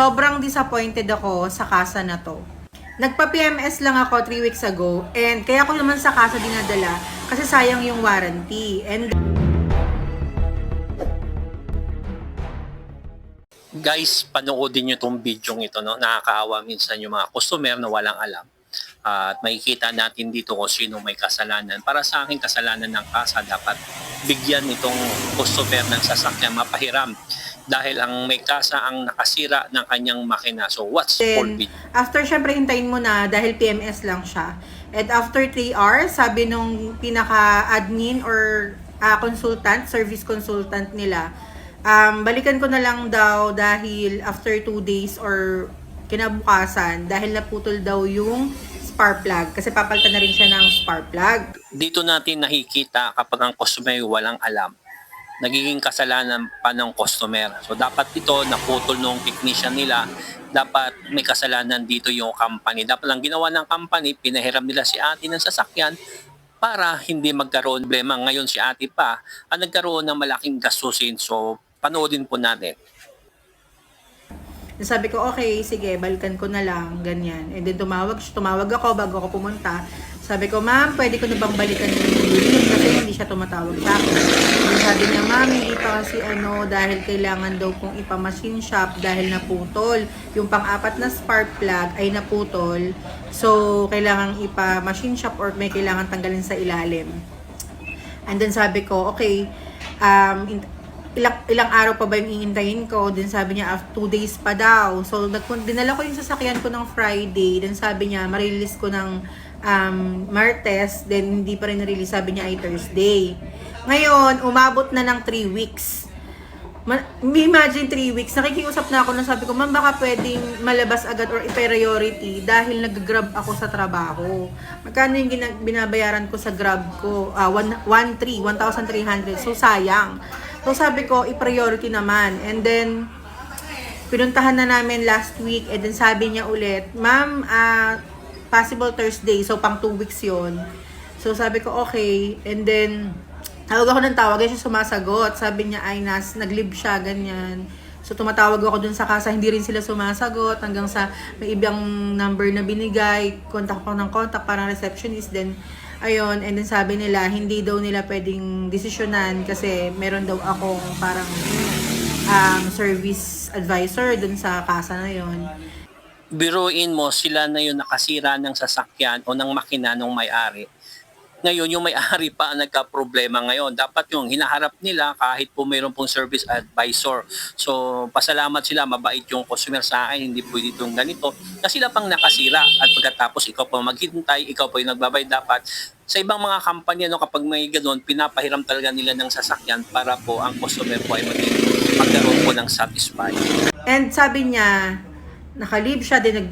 sobrang disappointed ako sa kasa na to. Nagpa-PMS lang ako 3 weeks ago and kaya ko naman sa kasa dinadala kasi sayang yung warranty. And guys, panoodin nyo itong video ito. No? Nakakaawa minsan yung mga customer na walang alam. at makikita natin dito kung sino may kasalanan. Para sa akin, kasalanan ng kasa dapat bigyan itong customer ng sasakyan mapahiram dahil ang may kasa ang nakasira ng kanyang makina. So what's full then, video? after syempre hintayin mo na dahil PMS lang siya. And after 3 hours, sabi nung pinaka-admin or ah, consultant, service consultant nila, um, balikan ko na lang daw dahil after 2 days or kinabukasan dahil naputol daw yung spark plug kasi papalitan na rin siya ng spark plug. Dito natin nakikita kapag ang customer walang alam, nagiging kasalanan pa ng customer. So dapat ito naputol ng technician nila, dapat may kasalanan dito yung company. Dapat lang ginawa ng company, pinahiram nila si ate ng sasakyan para hindi magkaroon problema. Ngayon si ate pa ang nagkaroon ng malaking gastusin. So panoodin po natin. Sabi ko, okay, sige, balikan ko na lang, ganyan. And then tumawag, tumawag ako bago ako pumunta. Sabi ko, ma'am, pwede ko na bang balikan yung unit kasi hindi siya tumatawag sa akin. Sabi niya, ma'am, hindi pa kasi ano, dahil kailangan daw kong ipa-machine shop dahil naputol. Yung pang-apat na spark plug ay naputol. So, kailangan ipa-machine shop or may kailangan tanggalin sa ilalim. And then sabi ko, okay, um, ilang, ilang araw pa ba yung iintayin ko? Then sabi niya, after two days pa daw. So, dinala ko yung sasakyan ko ng Friday. Then sabi niya, marilis ko ng um, Martes. Then hindi pa rin na-release. Sabi niya ay Thursday. Ngayon, umabot na ng 3 weeks. Ma- imagine 3 weeks, nakikiusap na ako na sabi ko, ma'am, baka pwedeng malabas agad or i-priority dahil nag-grab ako sa trabaho. Magkano yung binabayaran ko sa grab ko? Ah, 1,300, 1,300. So, sayang. So, sabi ko, i-priority naman. And then, pinuntahan na namin last week and then sabi niya ulit, ma'am, ah, possible Thursday. So, pang 2 weeks yon So, sabi ko, okay. And then, tawag ako ng tawag, siya sumasagot. Sabi niya, ay, nas, nag-leave siya, ganyan. So, tumatawag ako dun sa kasa, hindi rin sila sumasagot hanggang sa may ibang number na binigay. Contact ko ng contact, parang receptionist. Then, ayun, and then sabi nila, hindi daw nila pwedeng desisyonan kasi meron daw akong parang um, service advisor dun sa kasa na yon. biruin mo sila na yung nakasira ng sasakyan o ng makina ng may-ari. Ngayon, yung may-ari pa ang nagka-problema ngayon. Dapat yung hinaharap nila kahit po mayroon pong service advisor. So, pasalamat sila, mabait yung customer sa akin, hindi pwede itong ganito. Na sila pang nakasira at pagkatapos ikaw pa maghintay, ikaw pa yung nagbabay dapat. Sa ibang mga kampanya, no, kapag may ganun, pinapahiram talaga nila ng sasakyan para po ang customer po ay maging magkaroon po ng satisfied. And sabi niya, nakalib siya, din nag,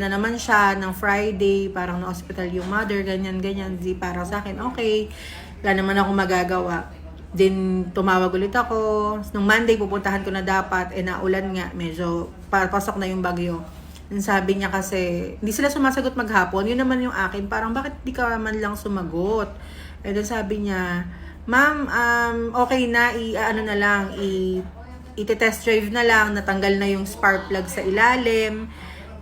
na naman siya ng Friday, parang na-hospital yung mother, ganyan, ganyan. Di para sa akin, okay, wala naman ako magagawa. Then, tumawag ulit ako. Nung Monday, pupuntahan ko na dapat, eh naulan nga, medyo papasok na yung bagyo. And sabi niya kasi, hindi sila sumasagot maghapon. Yun naman yung akin, parang bakit di ka man lang sumagot? And then sabi niya, Ma'am, um, okay na, i, ano na lang, i, iti-test drive na lang, natanggal na yung spark plug sa ilalim,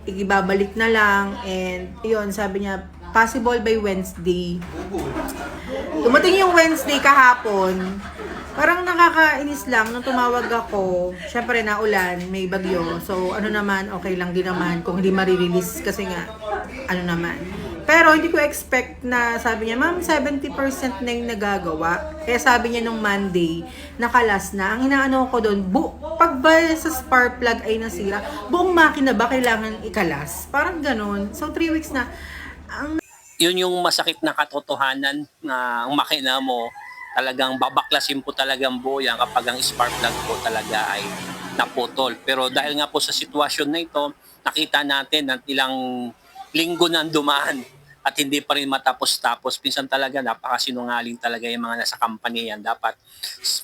ibabalik na lang, and yun, sabi niya, possible by Wednesday. Dumating yung Wednesday kahapon, parang nakakainis lang nung tumawag ako. Syempre naulan, may bagyo. So ano naman, okay lang din naman kung hindi marirelease kasi nga, ano naman. Pero hindi ko expect na sabi niya, ma'am, 70% na yung nagagawa. Kaya sabi niya nung Monday, nakalas na. Ang inaano ko doon, bu pag ba sa spark plug ay nasira, buong makina ba kailangan ikalas? Parang ganun. So, 3 weeks na. Ang yun yung masakit na katotohanan na ang makina mo talagang babaklasin po talagang buo yan kapag ang spark plug po talaga ay naputol. Pero dahil nga po sa sitwasyon na ito, nakita natin na ilang linggo nang dumaan at hindi pa rin matapos-tapos. Pinsan talaga napakasinungaling talaga yung mga nasa company yan. Dapat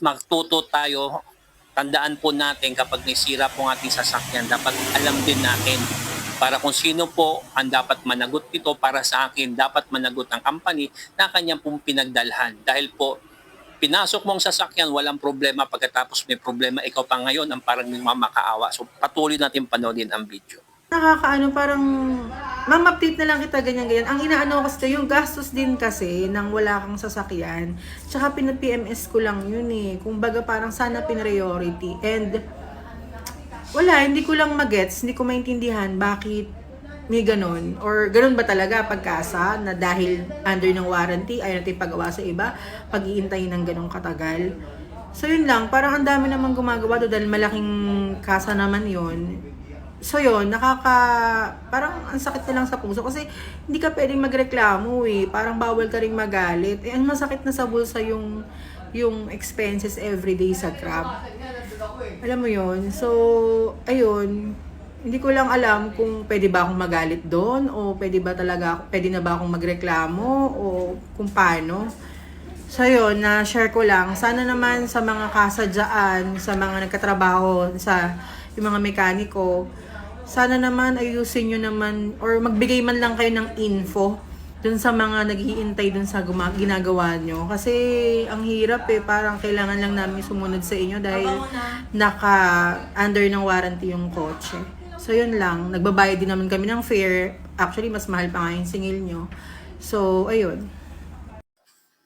magtuto tayo tandaan po natin kapag may sira po ang ating sasakyan, dapat alam din natin para kung sino po ang dapat managot ito para sa akin, dapat managot ang company na kanyang pong pinagdalhan. Dahil po, pinasok mong sasakyan, walang problema. Pagkatapos may problema, ikaw pa ngayon ang parang mamakaawa. So patuloy natin panoodin ang video. Nakakaano parang ma'am update na lang kita ganyan ganyan. Ang inaano kasi yung gastos din kasi nang wala kang sasakyan tsaka pina-PMS ko lang yun eh. Kung baga parang sana pin-priority and wala hindi ko lang magets hindi ko maintindihan bakit may ganon or ganon ba talaga pagkasa na dahil under ng warranty ayaw natin pagawa sa iba pag-iintay ng ganong katagal. So yun lang parang ang dami namang gumagawa do dahil malaking kasa naman yun So yun, nakaka... Parang ang sakit na lang sa puso kasi hindi ka pwedeng magreklamo eh. Parang bawal ka ring magalit. Eh, ang masakit na sa bulsa yung yung expenses everyday sa Grab. Alam mo yun? So, ayun. Hindi ko lang alam kung pwede ba akong magalit doon o pwede ba talaga, pwede na ba akong magreklamo o kung paano. So yun, na-share ko lang. Sana naman sa mga kasadyaan, sa mga nagkatrabaho, sa yung mga mekaniko, sana naman ayusin nyo naman or magbigay man lang kayo ng info dun sa mga naghihintay dun sa guma- ginagawa nyo. Kasi ang hirap eh, parang kailangan lang namin sumunod sa inyo dahil naka under ng warranty yung kotse. So yun lang, nagbabayad din naman kami ng fare. Actually, mas mahal pa nga yung singil nyo. So, ayun.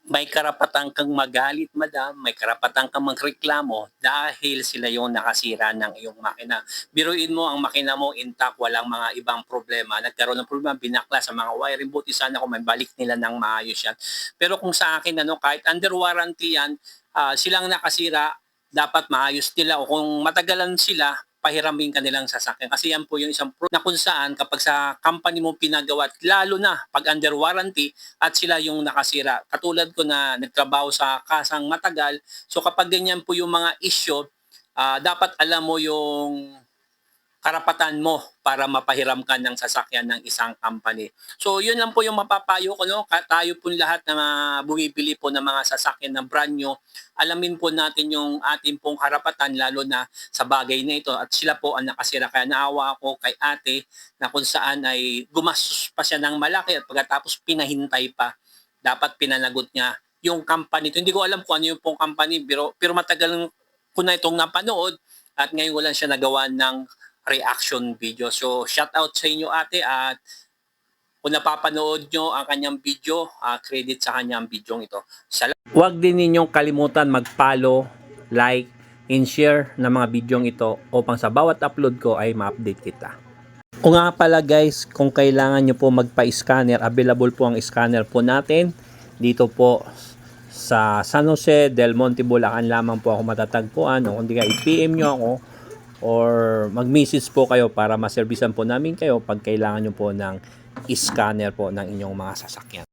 May karapatan kang magalit, madam. May karapatan kang magreklamo dahil sila yung nakasira ng iyong makina. Biruin mo ang makina mo intact, walang mga ibang problema. Nagkaroon ng problema, binakla sa mga wiring. Buti sana kung may balik nila ng maayos yan. Pero kung sa akin, ano, kahit under warranty yan, ah, silang nakasira, dapat maayos nila. O kung matagalan sila, pahiramin ka nilang sasakyan. Kasi yan po yung isang pro na kung saan kapag sa company mo pinagawa, lalo na pag under warranty at sila yung nakasira. Katulad ko na nagtrabaho sa kasang matagal. So kapag ganyan po yung mga issue, ah, dapat alam mo yung karapatan mo para mapahiram ka ng sasakyan ng isang company. So yun lang po yung mapapayo ko no. Tayo po lahat na mga bumibili po ng mga sasakyan na brand new, alamin po natin yung ating pong karapatan lalo na sa bagay na ito at sila po ang nakasira kaya naawa ako kay ate na kung saan ay gumastos pa siya ng malaki at pagkatapos pinahintay pa dapat pinanagot niya yung company. Ito, hindi ko alam kung ano yung pong company pero, pero matagal ko na itong napanood at ngayon wala siya nagawa ng reaction video. So, shout out sa inyo ate at kung napapanood nyo ang kanyang video, ah, credit sa kanyang video ito. Salamat. Huwag din ninyong kalimutan mag-follow, like, and share ng mga video ito upang sa bawat upload ko ay ma-update kita. Kung nga pala guys, kung kailangan nyo po magpa-scanner, available po ang scanner po natin dito po sa San Jose del Monte, Bulacan lamang po ako matatagpuan. O kung di ka i-PM nyo ako or mag-message po kayo para maservisan po namin kayo pag kailangan nyo po ng scanner po ng inyong mga sasakyan.